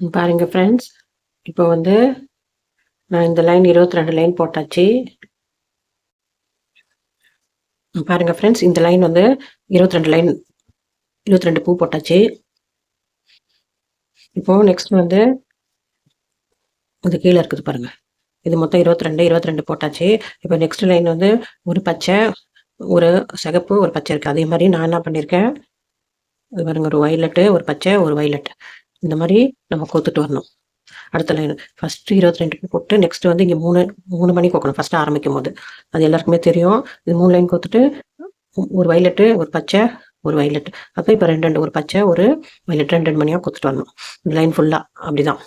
பாருங்க ஃப்ரெண்ட்ஸ் இப்போ வந்து நான் இந்த லைன் இருபத்தி ரெண்டு லைன் போட்டாச்சு. பாருங்க ஃப்ரெண்ட்ஸ் இந்த லைன் வந்து இருபத்தி ரெண்டு லைன் இருபத்தி ரெண்டு பூ போட்டாச்சு. இப்போ நெக்ஸ்ட் வந்து இது கீழே இருக்குது பாருங்க. இது மொத்தம் இருபத்தி ரெண்டு இருபத்தி ரெண்டு போட்டாச்சு. இப்போ நெக்ஸ்ட் லைன் வந்து ஒரு பச்சை ஒரு சிகப்பு ஒரு பச்சை இருக்குது அதே மாதிரி நான் என்ன பண்ணியிருக்கேன் இது பாருங்க ஒரு வயலட்டு ஒரு பச்சை ஒரு வைலட் இந்த மாதிரி நம்ம கோத்துட்டு வரணும். அடுத்த லைன் ஃபஸ்ட்டு இருபத்தி ரெண்டு போட்டு நெக்ஸ்ட் வந்து இங்கே மூணு மூணு மணி கோக்கணும். ஃபஸ்ட்டு ஆரம்பிக்கும் போது. அது எல்லாருக்குமே தெரியும். இது மூணு லைன் கோத்துட்டு ஒரு வயலட்டு ஒரு பச்சை ஒரு வைலட் அப்போ இப்போ ரெண்டு ரெண்டு ஒரு பச்சை ஒரு வயலட் ரெண்டு ரெண்டு மணியாக கொத்துட்டு வரணும். இந்த லைன் ஃபுல்லாக அப்படிதான்.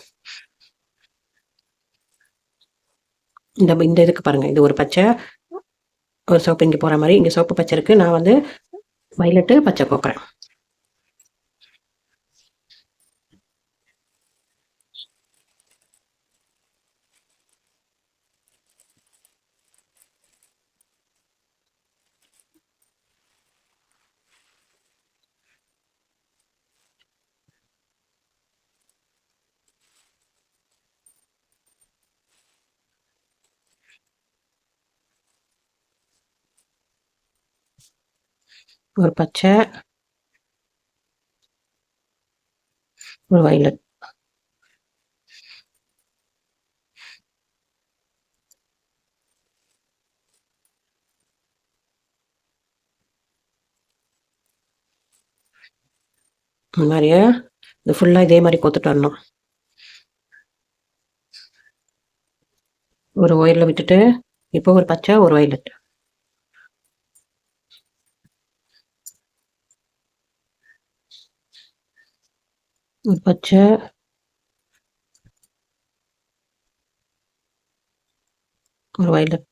இந்த இந்த இதுக்கு பாருங்கள் இது ஒரு பச்சை ஒரு சோப்பு இங்கே போகிற மாதிரி. இங்கே சோப்பு பச்சை இருக்குது நான் வந்து வயலட்டு பச்சை கோக்குறேன். ஒரு பச்சை ஒரு வயலட் இந்த மாதிரியே இது ஃபுல்லாக இதே மாதிரி கொத்துட்டு வரணும். ஒரு ஒயரில் விட்டுட்டு இப்போ ஒரு பச்சை ஒரு வயலட் ஒரு பச்சை. ஒரு வயலட்.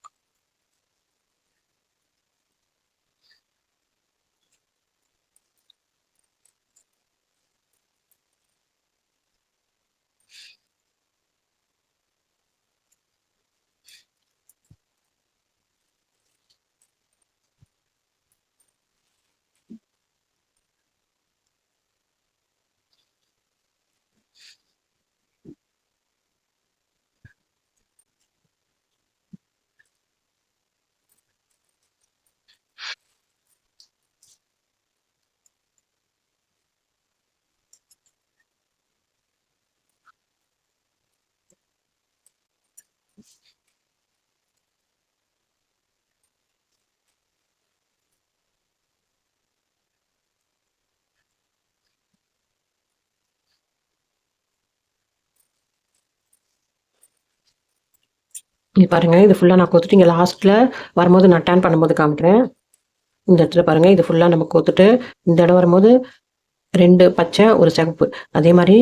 இது பாருங்கள் இது ஃபுல்லாக நான் கொத்துட்டு இங்கே லாஸ்ட்டில் வரும்போது நான் டேன் பண்ணும்போது காமிக்கிறேன். இந்த இடத்துல பாருங்கள் இது ஃபுல்லாக நம்ம கொத்துட்டு இந்த இடம் வரும்போது ரெண்டு பச்சை ஒரு சிகப்பு அதே மாதிரி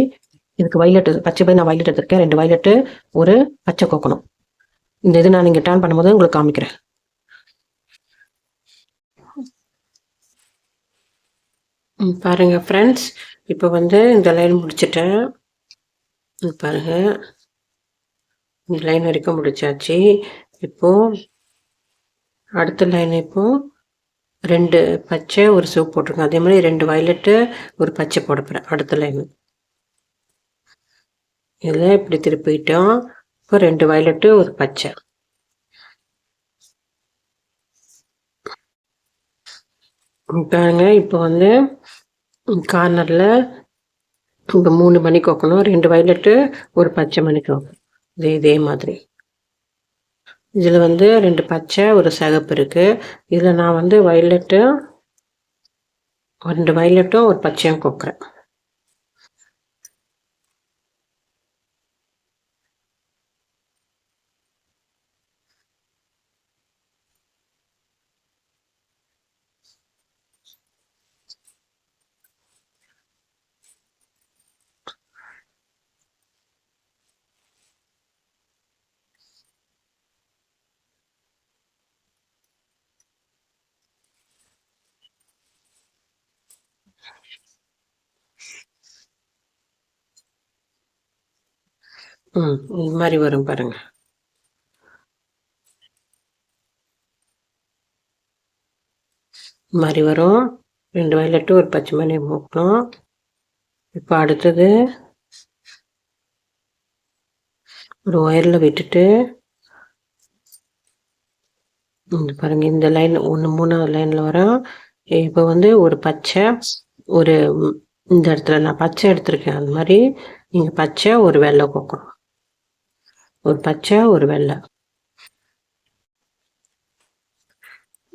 இதுக்கு வைலெட் பச்சை போய் நான் வைலட் எடுத்திருக்கேன். ரெண்டு வைலெட்டு ஒரு பச்சை கோக்கணும் இந்த இது நான் இங்கே டேர்ன் பண்ணும்போது உங்களுக்கு காமிக்கிறேன். பாருங்க ஃப்ரெண்ட்ஸ் இப்போ வந்து இந்த லைன் முடிச்சிட்டேன். பாருங்கள் இந்த லைன் வரைக்கும் முடிச்சாச்சு. இப்போ அடுத்த லைன் இப்போ ரெண்டு பச்சை ஒரு சூப் போட்டிருக்கேன். அதே மாதிரி ரெண்டு வயலட்டு ஒரு பச்சை போட போகிறேன் அடுத்த லைன் இதில் இப்படி திருப்பிட்டோம் இப்போ ரெண்டு வயலட்டு ஒரு பச்சை. பாருங்க இப்போ வந்து கார்னரில் இப்போ மூணு மணிக்கு வைக்கணும் ரெண்டு வயலட்டு ஒரு பச்சை மணிக்கு வைக்கணும் இது இதே மாதிரி. இதில் வந்து ரெண்டு பச்சை ஒரு சிகப்பு இருக்குது இதில் நான் வந்து வயலட்டும் ரெண்டு வயலட்டும் ஒரு பச்சையும் கொக்குறேன். ம் இது மாதிரி வரும் பாருங்க. இது மாதிரி வரும். ரெண்டு வயலட்டு ஒரு பச்சை மணி மூக்கணும். இப்போ அடுத்தது ஒரு ஒயரில் விட்டுட்டு பாருங்க இந்த லைன் ஒன்று மூணாவது லைனில் வரும். இப்போ வந்து ஒரு பச்சை ஒரு இந்த இடத்துல நான் பச்சை எடுத்திருக்கேன். அது மாதிரி நீங்கள் பச்சை ஒரு வெள்ளை கோக்கணும். ஒரு பச்சை ஒரு வெள்ளை.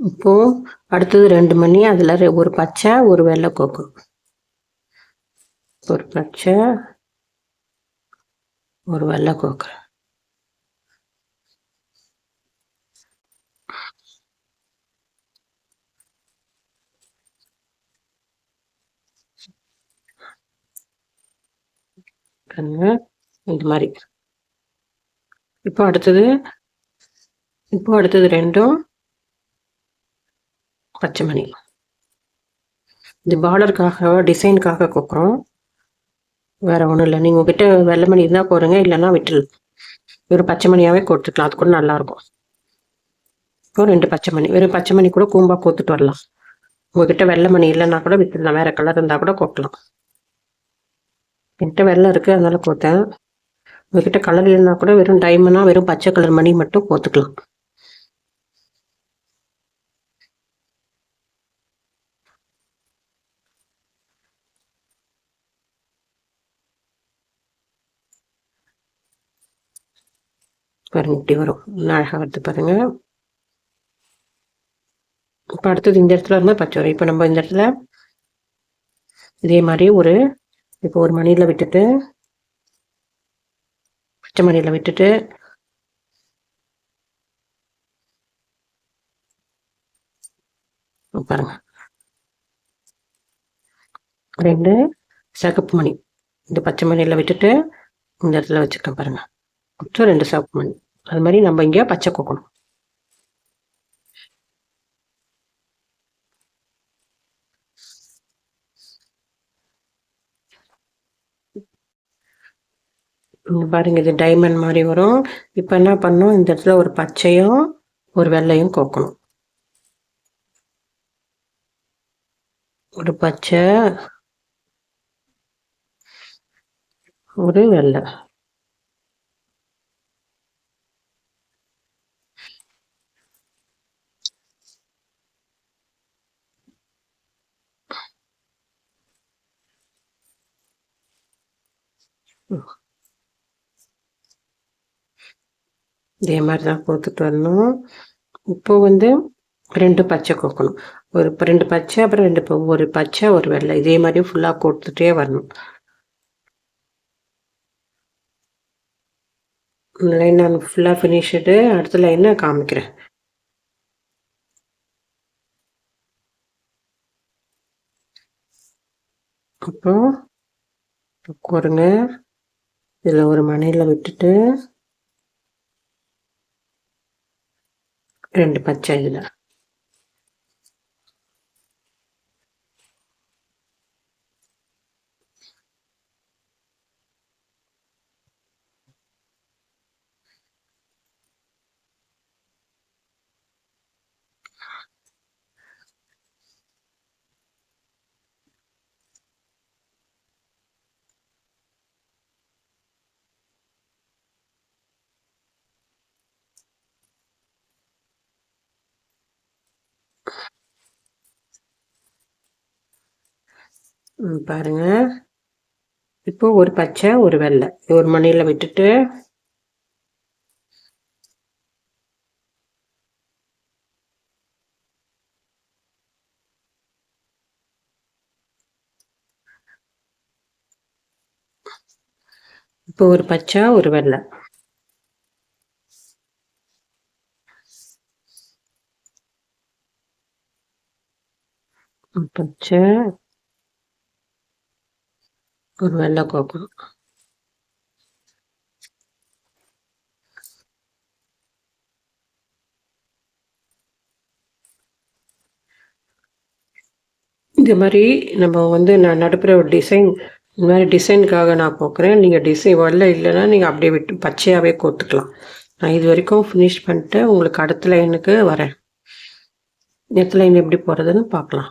இப்போ அடுத்தது ரெண்டு மணி அதில் ஒரு பச்சை ஒரு வெள்ளை கோக்கு. ஒரு பச்சை ஒரு வெள்ளை கோக்கு. இந்த மாதிரி. இப்போ அடுத்தது இப்போ அடுத்தது ரெண்டும் பச்சை மணி இது பார்டருக்காக டிசைனுக்காக கொக்குறோம் வேற ஒன்றும் இல்லை. நீங்கள் உங்ககிட்ட வெள்ளை மணி இருந்தால் போடுங்க இல்லைன்னா விட்டுல வெறும் பச்சை மணியாகவே கொடுத்துக்கலாம். அது கூட நல்லாயிருக்கும். இப்போ ரெண்டு பச்சை மணி வெறும் பச்சை மணி கூட கூம்பாக கோத்துட்டு வரலாம். உங்ககிட்ட வெள்ளை மணி இல்லைன்னா கூட விட்டுடலாம் வேறு கலர் இருந்தால் கூட கோக்கலாம். என்கிட்ட வெள்ளை இருக்குது அதனால் கோத்தேன். உங்ககிட்ட கலர் இருந்தால் கூட வெறும் டைமண்ட்னா வெறும் பச்சை கலர் மணி மட்டும் போத்துக்கலாம் பாருங்க இப்படி வரும். அழகாக வருது பாருங்க. இப்போ அடுத்தது இந்த இடத்துல இருந்தால் பச்சை வரும். இப்போ நம்ம இந்த இடத்துல இதே மாதிரி ஒரு இப்போ ஒரு மணியில் விட்டுட்டு பச்சைமடியில் விட்டுட்டு பாருங்க. ரெண்டு சகப்பு மணி. இந்த பச்சை மணியில் விட்டுட்டு இந்த இடத்துல வச்சுருக்கேன் பாருங்க. மொத்தம் ரெண்டு சகப்பு மணி. அது மாதிரி நம்ம இங்கே பச்சை கோக்கணும். பாருங்க இது டைமண்ட் மாதிரி வரும். இப்போ என்ன பண்ணோம் இந்த இடத்துல ஒரு பச்சையும் ஒரு வெள்ளையும் கோக்கணும். ஒரு பச்சை ஒரு வெள்ளை. இதே மாதிரி தான் கொடுத்துட்டு வரணும். இப்போ வந்து ரெண்டு பச்சை கோக்கணும். ஒரு ரெண்டு பச்சை அப்புறம் ரெண்டு ஒரு பச்சை ஒரு வெள்ளை. இதே மாதிரி ஃபுல்லாக கொடுத்துட்டே வரணும். இந்த லைன் நான் ஃபுல்லாக ஃபினிஷ்டு அடுத்த லைனை காமிக்கிறேன். அப்போ கோருங்க இதில் ஒரு மனையில் விட்டுட்டு ரெண்டு பச்சை இதில் பாருங்க. இப்போ ஒரு பச்சை ஒரு வெள்ளை. ஒரு மணியில் விட்டுட்டு இப்போ ஒரு பச்சை ஒரு வெள்ளை. பச்சை ஒரு வெள்ளை கோக்கம் இந்த மாதிரி நம்ம வந்து நான் நடுப்புற ஒரு டிசைன் இந்த மாதிரி டிசைனுக்காக நான் போக்குறேன் நீங்கள் டிசைன் வரல இல்லைன்னா நீங்கள் அப்படியே விட்டு பச்சையாகவே கோத்துக்கலாம். நான் இது வரைக்கும் ஃபினிஷ் பண்ணிட்டு உங்களுக்கு அடுத்த லைனுக்கு வரேன். அடுத்த லைன் எப்படி போகிறதுன்னு பார்க்கலாம்.